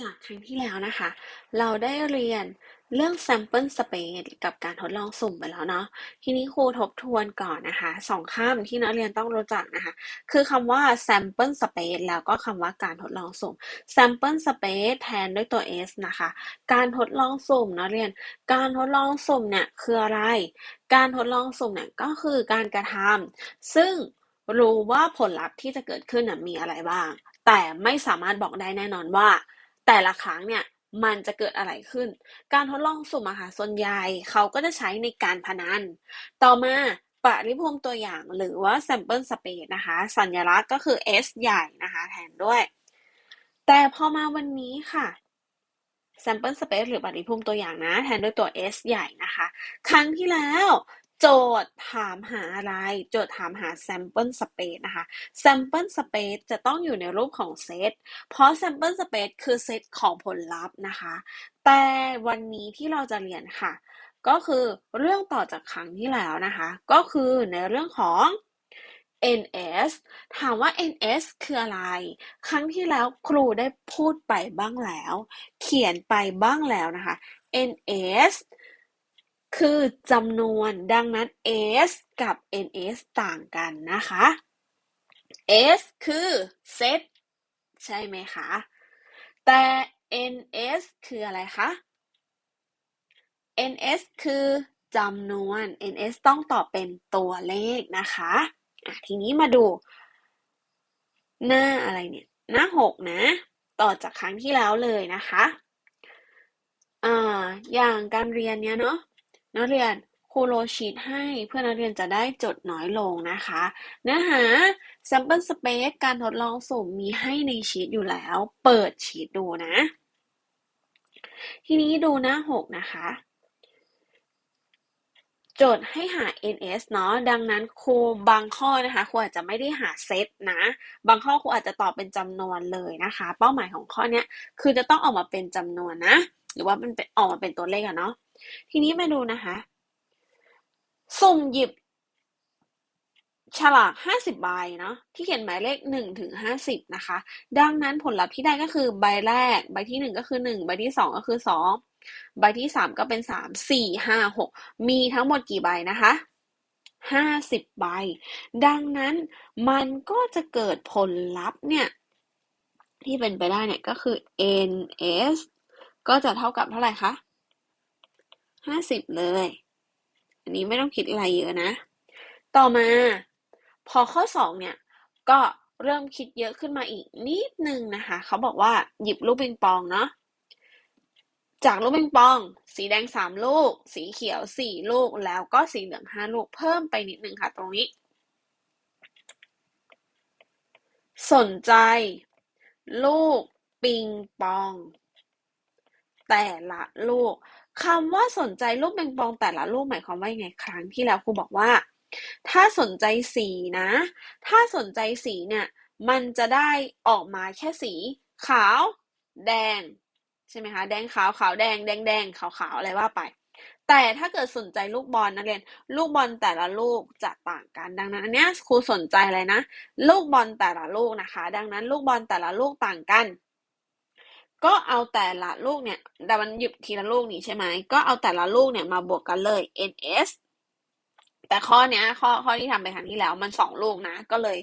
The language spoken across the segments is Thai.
จากครั้งที่แล้วนะคะ เราได้เรียนเรื่อง sample space กับการทดลองสุ่มไปแล้วเนาะทีนี้ครูทบทวนก่อนนะคะสองคำที่นักเรียนต้องรู้จักนะคะ คือคำว่า sample space แล้วก็คำว่าการทดลองสุ่ม sample space แทนด้วยตัว s นะคะ การทดลองสุ่มนักเรียน การทดลองสุ่มเนี่ยคืออะไร การทดลองสุ่มเนี่ยก็คือการกระทำซึ่งรู้ว่าผลลัพธ์ที่จะเกิดขึ้นมีอะไรบ้าง แต่ไม่สามารถบอกได้แน่นอนว่า แต่ละครั้งเนี่ยมันจะเกิดอะไรขึ้น การทดลองสุ่มอะค่ะส่วนใหญ่เขาก็จะใช้ในการพนัน ต่อมาปริภูมิตัวอย่างหรือว่า sample space นะคะ สัญลักษณ์ก็คือ S ใหญ่นะคะแทนด้วย แต่พอมาวันนี้ค่ะ sample space หรือปริภูมิตัวอย่างนะ แทนด้วยตัว S ใหญ่นะคะ ครั้งที่แล้ว โจทย์ถามหาอะไร โจทย์ถามหา sample space นะคะ sample space จะต้องอยู่ในรูปของเซตเพราะ sample space คือเซตของผลลัพธ์นะคะ แต่วันนี้ที่เราจะเรียนค่ะ ก็คือเรื่องต่อจากครั้งที่แล้วนะคะ ก็คือในเรื่องของ NS ถามว่า NS คืออะไร ครั้งที่แล้วครูได้พูดไปบ้างแล้ว เขียนไปบ้างแล้วนะคะ NS คือจำนวนดังนั้น S กับ NS ต่างกันนะคะ S คือเซตใช่ไหมคะ แต่ NS คืออะไรคะ NS คือจำนวน NS ต้องตอบเป็นตัวเลขนะคะะทีนี้มาดู หน้าอะไรเนี่ย หน้าหกนะ ต่อจากครั้งที่แล้วเลยนะคะ อ่า อย่างการเรียนเนี้ยเนาะ นักเรียนครูโรชีตให้เพื่อนักเรียนจะได้จดน้อยลงนะคะ เนื้อหา sample space การทดลองสุ่มมีให้ในชีตอยู่แล้ว เปิดชีตดูนะ ทีนี้ดูหน้าหกนะคะ โจทย์ให้หา ns เนาะดังนั้นครูบางข้อนะคะครูอาจจะไม่ได้หาเซตนะ บางข้อครูอาจจะตอบเป็นจำนวนเลยนะคะ เป้าหมายของข้อนี้คือจะต้องออกมาเป็นจำนวนนะ หรือว่ามันเป็นออกมาเป็นตัวเลขอะเนาะ ทีนี้มาดูนะคะ สุ่มหยิบ ฉลาก50ใบเนาะที่เขียนหมายเลข1ถึง50นะคะ ดังนั้นผลลัพธ์ที่ได้ก็คือใบแรก ใบที่1ก็คือ1ใบที่2ก็คือ2ใบที่3ก็เป็น3 4 5 6มีทั้งหมดกี่ใบนะคะ50ใบ ดังนั้นมันก็จะเกิดผลลัพธ์เนี่ย ที่เป็นไปได้เนี่ยก็คือ ns ก็จะเท่ากับเท่าไหร่คะ 50เลย อันนี้ไม่ต้องคิดอะไรเยอะนะ ต่อมา พอข้อ2เนี่ย ก็เริ่มคิดเยอะขึ้นมาอีกนิดนึงนะคะ เขาบอกว่าหยิบลูกปิงปองเนาะจากลูกปิงปอง สีแดง3ลูก สีเขียว4ลูกแล้วก็สีเหลือง5ลูกเพิ่มไปนิดนึงค่ะ ตรงนี้ สนใจ ลูกปิงปอง แต่ละลูก คำว่าสนใจลูกปิงปองแต่ละลูกหมายความว่ายังไงครั้งที่แล้วครูบอกว่า ถ้าสนใจสีนะ ถ้าสนใจสีเนี่ย มันจะได้ออกมาแค่สี ขาว แดง ใช่ไหมคะแดงขาวขาวแดงแดงแดงขาวขาวอะไรว่าไป แต่ถ้าเกิดสนใจลูกบอลนักเรียนลูกบอลแต่ละลูกจะต่างกันดังนั้นอันนี้ครูสนใจอะไรนะ ลูกบอลแต่ละลูกนะคะ ดังนั้นลูกบอลแต่ละลูกต่างกัน ก็เอาแต่ละลูกเนี่ย แต่มันหยิบทีละลูกนี่ใช่ไหม ก็เอาแต่ละลูกเนี่ยมาบวกกันเลย ns แต่ข้อเนี้ยข้อข้อที่ทำไปครั้งที่แล้วมันสองลูกนะ ก็เลย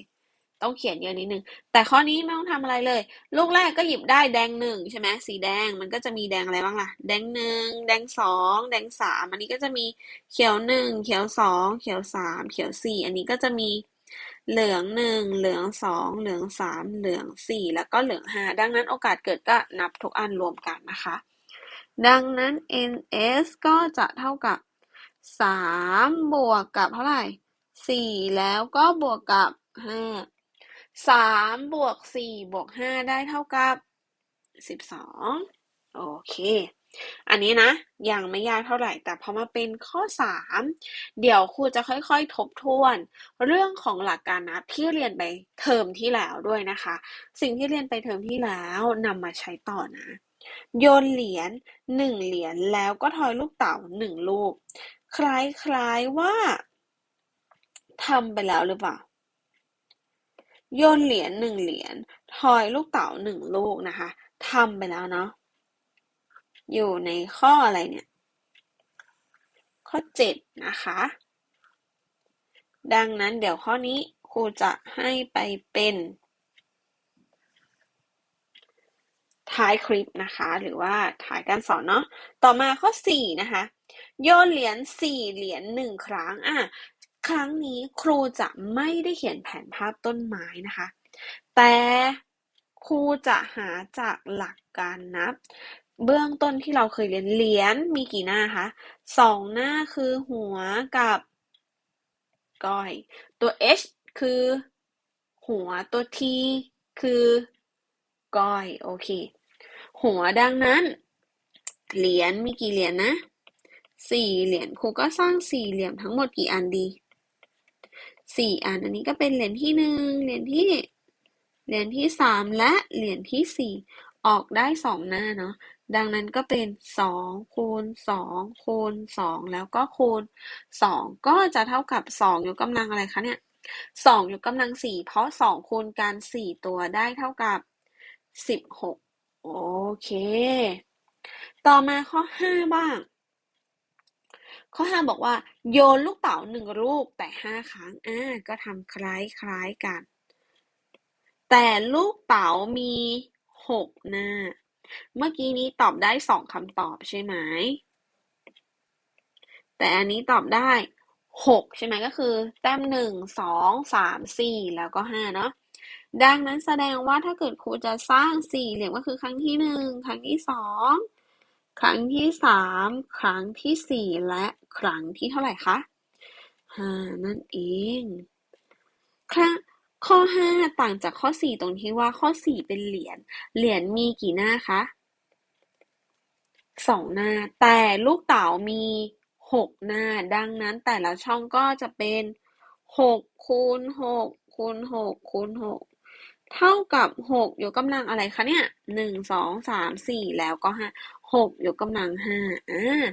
ต้องเขียนเยอะนิดนึง แต่ข้อนี้ไม่ต้องทำอะไรเลย ลูกแรกก็หยิบได้แดงหนึ่งใช่ไหมสีแดงมันก็จะมีแดงอะไรบ้างล่ะ แดงหนึ่งแดงสองแดงสามอันนี้ก็จะมีเขียวหนึ่งเขียวสองเขียวสามเขียวสี่อันนี้ก็จะมี เหลืองหนึ่ง เหลืองสอง เหลืองสาม เหลืองสี่ แล้วก็เหลืองห้า ดังนั้นโอกาสเกิดก็นับทุกอันรวมกันนะคะ ดังนั้น ns ก็จะเท่ากับสามบวกกับเท่าไหร่สี่แล้วก็บวกกับห้าสามบวกสี่บวกห้าได้เท่ากับสิบสองโอเค อันนี้นะ ยังไม่ยากเท่าไหร่ แต่พอมาเป็นข้อสามเดี๋ยวครูจะค่อยๆ ทบทวน เรื่องของหลักการนับที่เรียนไปเทอมที่แล้วด้วยนะคะ สิ่งที่เรียนไปเทอมที่แล้วนำมาใช้ต่อนะโยนเหรียญหนึ่งเหรียญแล้วก็ทอยลูกเต๋าหนึ่งลูก คล้ายๆว่าทำไปแล้วหรือเปล่าโยนเหรียญหนึ่งเหรียญทอยลูกเต๋าหนึ่งลูกนะคะทำไปแล้วเนาะ อยู่ในข้ออะไรเนี่ย ข้อเจ็ดนะคะ ดังนั้นเดี๋ยวข้อนี้ครูจะให้ไปเป็น ท้ายคลิปนะคะ หรือว่าท้ายการสอนเนาะ ต่อมาข้อสี่นะคะ โยนเหรียญสี่เหรียญหนึ่งครั้ง อะ ครั้งนี้ครูจะไม่ได้เขียนแผนภาพต้นไม้นะคะ แต่ครูจะหาจากหลักการนับ เบื้องต้นที่เราเคยเรียน เหรียญมีกี่หน้าคะ สองหน้าคือหัวกับก้อย ตัว H คือ หัว ตัว T คือก้อย โอเค หัวดังนั้น เหรียญมีกี่เหรียญนะ สี่เหรียญครูก็สร้างสี่เหลี่ยมทั้งหมดกี่อันดี สี่อัน อันนี้ก็เป็นเหรียญที่หนึ่ง เหรียญที่ เหรียญที่สามและเหรียญที่สี่ ออกได้สองหน้าเนาะ ดังนั้นก็เป็นสองคูณสองคูณสองแล้วก็คูณสองก็จะเท่ากับสองยกกำลังอะไรคะเนี่ยสองยกกำลังสี่เพราะสองคูณกันสี่ตัวได้เท่ากับสิบหกโอเค ต่อมาข้อห้าบ้าง ข้อห้าบอกว่า โยนลูกเต๋าหนึ่งลูกแต่ห้าครั้งอ่าก็ทำคล้ายคล้ายกัน แต่ลูกเต๋ามี หกหน้า เมื่อกี้นี้ตอบได้สองคำตอบใช่ไหม แต่อันนี้ตอบได้หกใช่ไหมก็คือ แต้มหนึ่งสองสามสี่แล้วก็ห้าเนาะดังนั้นแสดงว่าถ้าเกิดครูจะสร้างสี่เหลี่ยมก็คือครั้งที่หนึ่งครั้งที่สองครั้งที่สามครั้งที่สี่และครั้งที่เท่าไหร่คะห้านั่นเองครั้ง ข้อห้า ต่างจากข้อสี่ตรงที่ว่า ข้อสี่เป็นเหรียญ เหรียญมีกี่หน้าคะ สองหน้า แต่ลูกเต๋ามีหกหน้า ดังนั้นแต่ละช่องก็จะเป็นหกคูณหกคูณหกคูณหกเท่ากับหกยกกำลังอะไรคะเนี่ยหนึ่งสองสามสี่แล้วก็ห้าหกยกกำลังห้าอ่า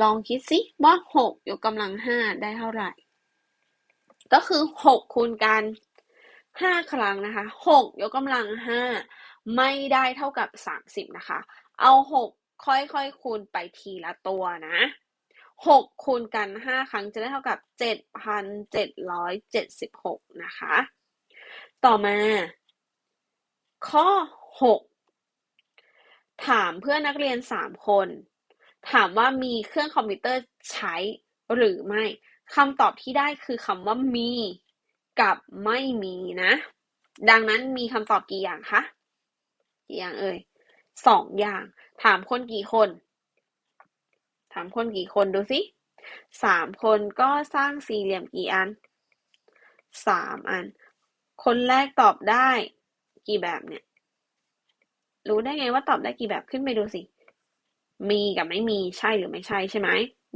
ลองคิดสิว่าหกยกกำลังห้าได้เท่าไหร่ ก็คือหกคูณกัน ห้าครั้งนะคะหกยกกำลังห้าไม่ได้เท่ากับสามสิบนะคะ เอาหกค่อยๆคูณไปทีละตัวนะหกคูณกันห้าครั้งจะได้เท่ากับเจ็ดพันเจ็ดร้อยเจ็ดสิบหกนะคะ ต่อมา ข้อหกถามเพื่อนนักเรียนสามคน ถามว่ามีเครื่องคอมพิวเตอร์ใช้หรือไม่คำตอบที่ได้คือคำว่ามี กับไม่มีนะ ดังนั้นมีคำตอบกี่อย่างคะ กี่อย่างเอ่ยสองอย่าง ถามคนกี่คน ถามคนกี่คนดูสิสามคนก็สร้างสี่เหลี่ยมกี่อันสามอัน คนแรกตอบได้กี่แบบเนี่ย รู้ได้ไงว่าตอบได้กี่แบบขึ้นไปดูสิ มีกับไม่มีใช่หรือไม่ใช่ใช่ไหม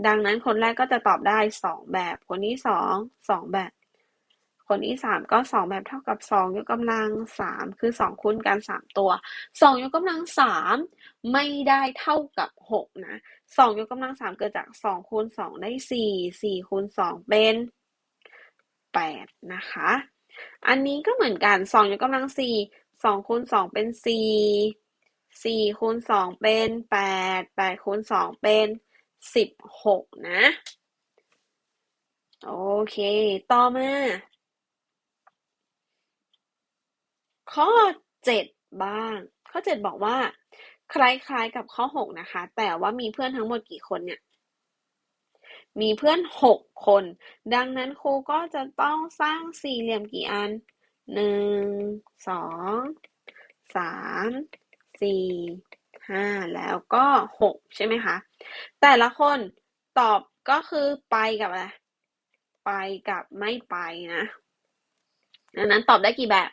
ดังนั้นคนแรกก็จะตอบได้สองแบบ คนที่สองสองแบบ คนที่สามก็สองแบบเท่ากับสองยกกำลังสามคือสองคูณกันสามตัวสองยกกำลังสามไม่ได้เท่ากับหกนะสองยกกำลังสามเกิดจากสองคูณสองได้สี่สี่คูณสองเป็นแปดนะคะ อันนี้ก็เหมือนกันสองยกกำลังสี่สองคูณสองเป็นสี่สี่คูณสองเป็นแปดแปดคูณสองเป็นสิบหกนะ โอเค ต่อมา ข้อเจ็ดบ้าง ข้อเจ็ดบอกว่า คล้ายๆกับข้อหกนะคะ แต่ว่ามีเพื่อนทั้งหมดกี่คนเนี่ย มีเพื่อนหกคน ดังนั้นครูก็จะต้องสร้างสี่เหลี่ยมกี่อันหนึ่งสองสามสี่ห้าแล้วก็หกใช่ไหมคะ แต่ละคนตอบก็คือไปกับอะไร ไปกับไม่ไปนะ ดังนั้นตอบได้กี่แบบ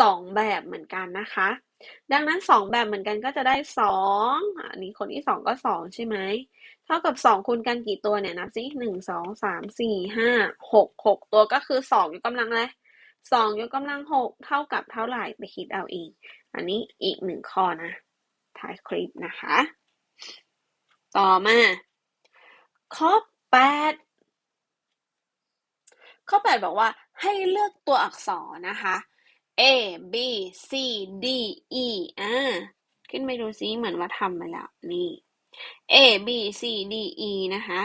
สองแบบเหมือนกันนะคะ ดังนั้นสองแบบเหมือนกันก็จะได้สองอันนี้คนที่สองก็สองใช่ไหมเท่ากับสองคูณกันกี่ตัวเนี่ยนับสิหนึ่งสองสามสี่ห้าหกหกตัวก็คือสองยกกำลังเลยสองยกกำลังหกเท่ากับเท่าไหร่ไปคิดเอาเองอันนี้อีกหนึ่งข้อนะท้ายคลิปนะคะ ต่อมา ข้อแปดข้อแปดบอกว่าให้เลือกตัวอักษรนะคะ A B C D E อ่าขึ้นไปดูซิเหมือนว่าทำไปแล้ว นี่ A B C D E นะคะ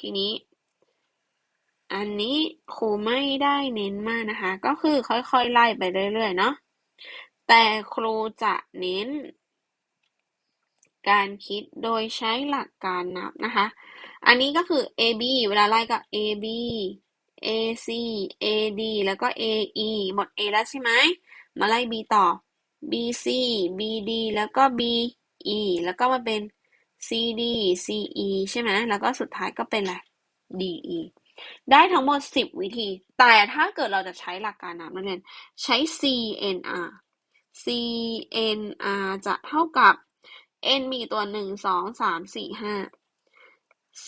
ทีนี้ อันนี้ครูไม่ได้เน้นมากนะคะ ก็คือค่อยๆไล่ไปเรื่อยๆเนาะแต่ครูจะเน้น การคิดโดยใช้หลักการนับนะคะ อันนี้ก็คือ A B เวลาไล่ก็ A B A C A D แล้วก็ A E หมด A แล้วใช่ไหม มาไล่ B ต่อ B C B D แล้วก็ B E แล้วก็มาเป็น C D C E ใช่ไหม แล้วก็สุดท้ายก็เป็นอะไร D E ได้ทั้งหมด 10 วิธี แต่ถ้าเกิดเราจะใช้หลักการนับนักเรียน ใช้ C N R C N R จะเท่ากับ N มีตัวหนึ่งสองสามสี่ห้า C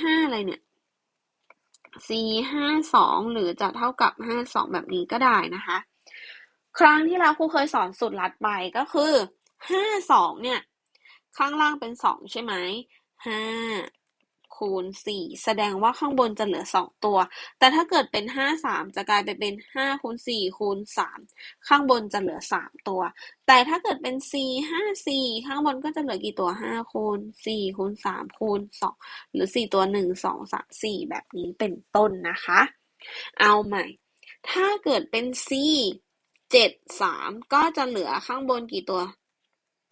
ห้าอะไรเนี่ย C ห้าสองหรือจะเท่ากับห้าสองแบบนี้ก็ได้นะคะ ครั้งที่เราครูเคยสอนสูตรลัดไปก็คือห้าสองเนี่ย ข้างล่างเป็นสองใช่ไหมห้า คูณสี่แสดงว่าข้างบนจะเหลือสองตัว แต่ถ้าเกิดเป็นห้าสามจะกลายไปเป็นห้าคูณสี่คูณสามข้างบนจะเหลือสามตัว แต่ถ้าเกิดเป็นสี่ห้าสี่ข้างบนก็จะเหลือกี่ตัวห้าคูณสี่คูณสามคูณสองหรือสี่ตัวหนึ่งสองสามสี่แบบนี้เป็นต้นนะคะ เอาใหม่ ถ้าเกิดเป็น c เจ็ดสามก็จะเหลือข้างบนกี่ตัว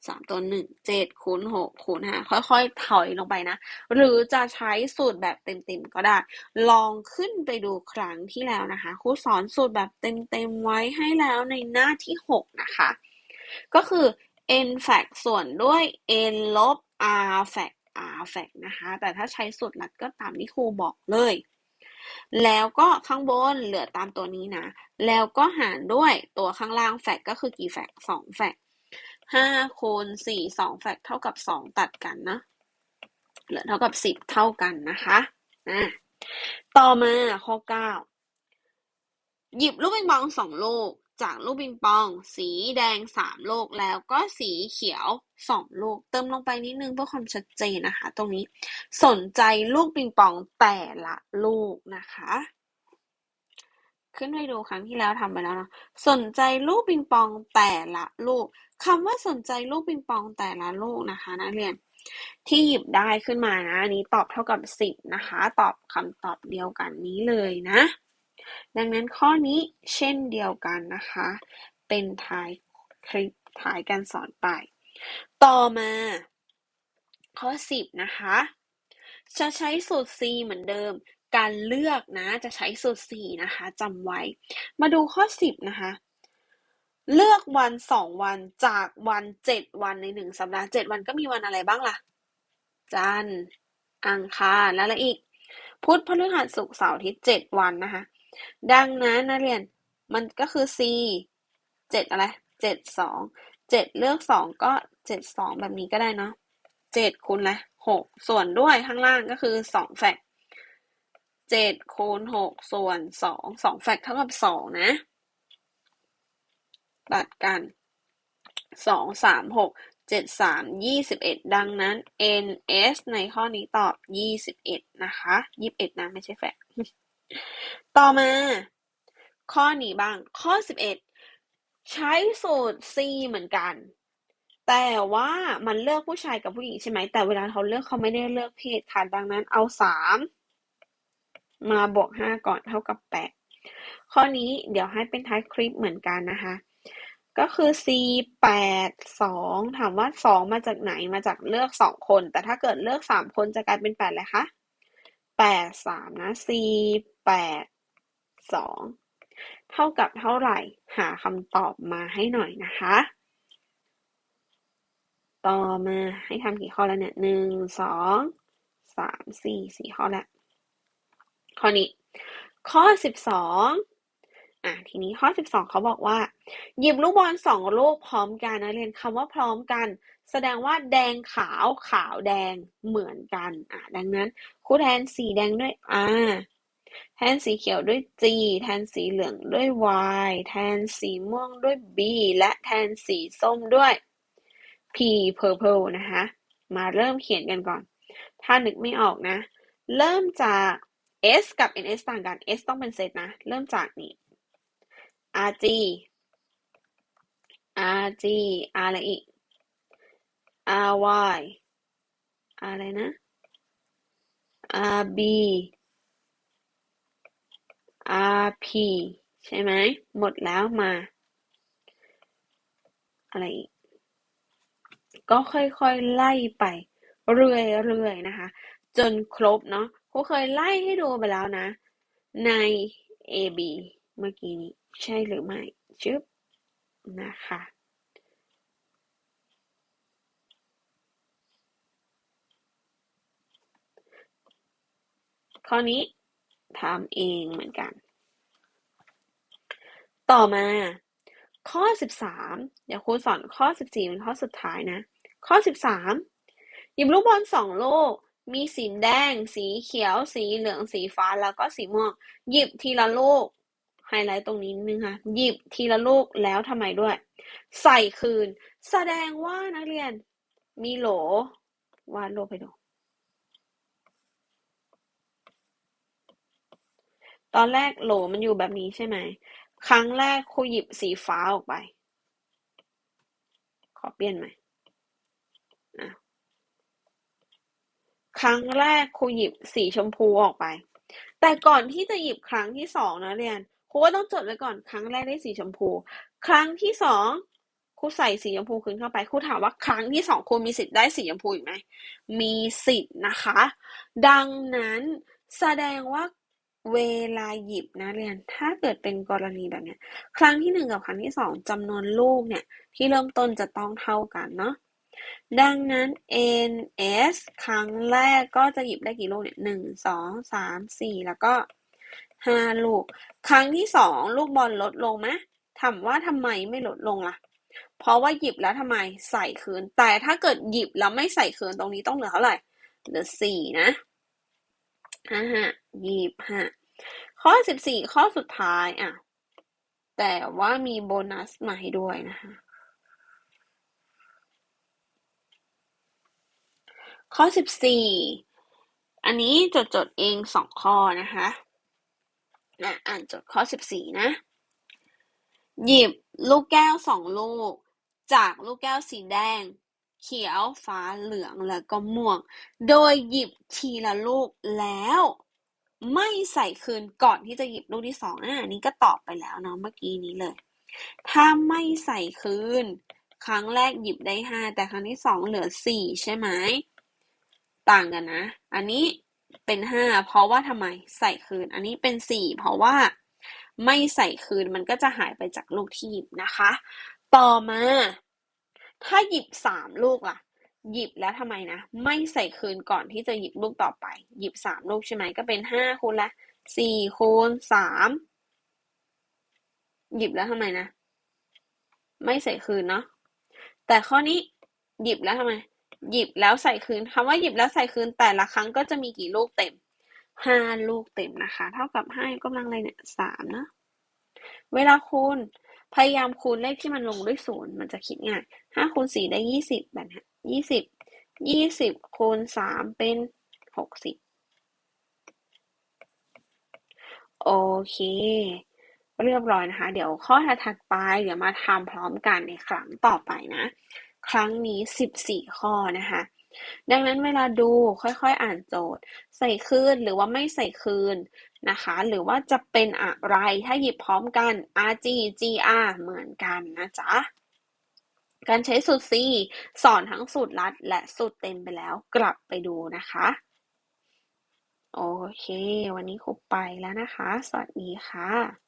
สามตัวหนึ่งเจ็ดคูณหกคูณห้าค่อยๆ ถอยลงไปนะ หรือจะใช้สูตรแบบเต็มๆก็ได้ ลองขึ้นไปดูครั้งที่แล้วนะคะครูสอนสูตรแบบเต็มๆไว้ให้แล้วในหน้าที่หกนะคะ ก็คือ n fac ส่วนด้วย n ลบ r fac r fac นะคะ แต่ถ้าใช้สูตรลัดก็ตามที่ครูบอกเลย แล้วก็ข้างบนเหลือตามตัวนี้นะ แล้วก็หารด้วยตัวข้างล่างแฟกก็คือกี่แฟกสองแฟก ห้าคูณสี่สองแฟกเท่ากับสองตัดกันนะเหลือเท่ากับสิบเท่ากันนะคะอะต่อมาข้อเก้าหยิบลูกปิงปองสองลูกจากลูกปิงปอง สีแดงสามลูกแล้วก็สีเขียวสองลูก เติมลงไปนิดนึงเพื่อความชัดเจนนะคะ ตรงนี้สนใจลูกปิงปองแต่ละลูกนะคะ ขึ้นไปดูครั้งที่แล้วทำไปแล้วเนาะสนใจลูกปิงปองแต่ละลูกคำว่าสนใจลูกปิงปองแต่ละลูกนะคะนักเรียน ที่หยิบได้ขึ้นมานะอันนี้ตอบเท่ากับสิบนะคะ ตอบคำตอบเดียวกันนี้เลยนะ ดังนั้นข้อนี้เช่นเดียวกันนะคะ เป็นท้ายคลิปท้ายการสอนไป ต่อมา ข้อสิบนะคะจะใช้สูตร C เหมือนเดิม การเลือกนะ จะใช้สูตร C นะคะจำไว้ มาดูข้อสิบนะคะ เลือกวันสองวันจากวันเจ็ดวันในหนึ่งสัปดาห์เจ็ดวันก็มีวันอะไรบ้างล่ะ จันทร์อังคารแล้วอะไรอีก พุธพฤหัสศุกร์เสาร์อาทิตย์เจ็ดวันนะคะ ดังนั้นนักเรียนมันก็คือ C เจ็ดอะไรเจ็ดสองเจ็ดเลือกสองก็เจ็ดสองแบบนี้ก็ได้เนาะเจ็ดคูณอะไรหกส่วนด้วยข้างล่างก็คือสองแฟก เจ็ดคูณหกส่วนสองสองแฟกเท่ากับสองนะตัดกันสองสามหกเจ็ดสามยี่สิบเอ็ดดังนั้น ns ในข้อนี้ตอบยี่สิบเอ็ดนะคะยี่สิบเอ็ดนะไม่ใช่แฟกต่อมา ข้อนี้บ้างข้อสิบเอ็ดใช้สูตร C เหมือนกัน แต่ว่ามันเลือกผู้ชายกับผู้หญิงใช่ไหมแต่เวลาเขาเลือกเขาไม่ได้เลือกเพศค่ะดังนั้นเอาสาม มาบวกห้าก่อนเท่ากับแปดข้อนี้เดี๋ยวให้เป็นท้ายคลิปเหมือนกันนะคะ ก็คือ C แปดสองถามว่าสองมาจากไหนมาจากเลือกสองคน แต่ถ้าเกิดเลือกสามคนจะกลายเป็นแปดเลยคะแปดสามนะ C แปดสองเท่ากับเท่าไหร่ หาคำตอบมาให้หน่อยนะคะ ต่อมาให้ทำกี่ข้อแล้วเนี่ยหนึ่งสองสามสี่สี่ข้อแล้ว ข้อนี้ ข้อสิบสองอะทีนี้ข้อสิบสองเขาบอกว่า หยิบลูกบอลสองลูกพร้อมกันนะเรียนคำว่าพร้อมกัน แสดงว่าแดงขาวขาวแดงเหมือนกัน อะ ดังนั้นครูแทนสีแดงด้วย R แทนสีเขียวด้วย G แทนสีเหลืองด้วย Y แทนสีม่วงด้วย B และแทนสีส้มด้วย P purple นะคะ มาเริ่มเขียนกันก่อน ถ้านึกไม่ออกนะ เริ่มจาก S กับ NS ต่างกัน S ต้องเป็นเซตนะ เริ่มจากนี่ RG R G อะไรอีก R Y อะไรนะ R B R P ใช่ไหม หมดแล้วมา อะไรอีก ก็ค่อยๆ ไล่ไปเรื่อยๆ นะคะ จนครบเนาะ ครูเคยไล่ให้ดูไปแล้วนะ ใน A B เมื่อกี้นี้ ใช่หรือไม่ชึบนะคะข้อนี้ทำเองเหมือนกัน ต่อมา ข้อ 13 เดี๋ยวครูสอนข้อ 14เป็นข้อสุดท้ายนะ ข้อ 13 หยิบลูกบอลสองลูก มีสีแดง สีเขียว สีเหลือง สีฟ้า แล้วก็สีม่วง หยิบทีละลูก ไฮไลท์ตรงนี้นึงค่ะ หยิบทีละลูกแล้วทำไมด้วย ใส่คืน แสดงว่านักเรียน มีโหล วาดรูปไปดู ตอนแรกโหลมันอยู่แบบนี้ใช่ไหม ครั้งแรกครูหยิบสีฟ้าออกไป ขอเปลี่ยนใหม่อะ ครั้งแรกครูหยิบสีชมพูออกไป แต่ก่อนที่จะหยิบครั้งที่สองนะเรียนครูก็ต้องจดไว้ก่อนครั้งแรกได้สีชมพู ครั้งที่สองครูใส่สีชมพูคืนเข้าไปครูถามว่าครั้งที่สองครูมีสิทธิ์ได้สีชมพูอีกไหมมีสิทธิ์นะคะ ดังนั้นแสดงว่าเวลาหยิบนะเรียน ถ้าเกิดเป็นกรณีแบบเนี้ย ครั้งที่หนึ่งกับครั้งที่สองจำนวนลูกเนี่ย ที่เริ่มต้นจะต้องเท่ากันเนาะ ดังนั้น n s ครั้งแรกก็จะหยิบได้กี่ลูกเนี่ยหนึ่งสองสามสี่แล้วก็ห้าลูก ครั้งที่สองลูกบอลลดลงไหมถามว่าทำไมไม่ลดลงล่ะ เพราะว่าหยิบแล้วทำไมใส่คืน แต่ถ้าเกิดหยิบแล้วไม่ใส่คืนตรงนี้ต้องเหลือเท่าไหร่เหลือสี่นะอ่าฮะหยิบฮะข้อสิบสี่ข้อสุดท้ายอะแต่ว่ามีโบนัสมาให้ด้วยนะคะ ข้อสิบสี่อันนี้จดจดเองสองข้อนะคะนะอ่านจดข้อสิบสี่นะ หยิบลูกแก้วสองลูก จากลูกแก้วสีแดง เขียวฟ้าเหลืองแล้วก็ม่วง โดยหยิบทีละลูกแล้ว ไม่ใส่คืนก่อนที่จะหยิบลูกที่สองอะนนี้ก็ตอบไปแล้วเนาะเมื่อกี้นี้เลย ถ้าไม่ใส่คืน ครั้งแรกหยิบได้ห้าแต่ครั้งที่สองเหลือสี่ใช่ไหม ต่างกันนะ อันนี้เป็นห้าเพราะว่าทำไมใส่คืน อันนี้เป็นสี่เพราะว่าไม่ใส่คืนมันก็จะหายไปจากลูกที่หยิบนะคะ ต่อมา ถ้าหยิบสามลูกล่ะ หยิบแล้วทำไมนะ ไม่ใส่คืนก่อนที่จะหยิบลูกต่อไป หยิบสามลูกใช่ไหมก็เป็นห้าคูณละสี่คูณสามหยิบแล้วทำไมนะ ไม่ใส่คืนเนาะแต่ข้อนี้หยิบแล้วทำไม หยิบแล้วใส่คืนคำว่าหยิบแล้วใส่คืนแต่ละครั้งก็จะมีกี่ลูกเต็มห้าลูกเต็มนะคะ เท่ากับห้ายกกำลังอะไรเนี่ยสามนะ เวลาคูณพยายามคูณเลขที่มันลงด้วยศูนย์มันจะคิดง่ายห้าคูณสี่ได้ยี่สิบแบบนี้ยี่สิบยี่สิบคูณสามเป็นหกสิบโอเค เรียบร้อยนะคะ เดี๋ยวข้อถัดไป เดี๋ยวมาทำพร้อมกันในครั้งต่อไปนะ ครั้งนี้ สิบสี่ ข้อนะคะ ดังนั้นเวลาดูค่อยๆ อ่านโจทย์ ใส่คืนหรือว่าไม่ใส่คืนนะคะ หรือว่าจะเป็นอะไรถ้าหยิบพร้อมกัน RG GR เหมือนกันนะจ๊ะการใช้สูตร C สอนทั้งสูตรลัด และสูตรเต็มไปแล้วกลับไปดูนะคะ โอเค วันนี้ครูไปแล้วนะคะ สวัสดีค่ะ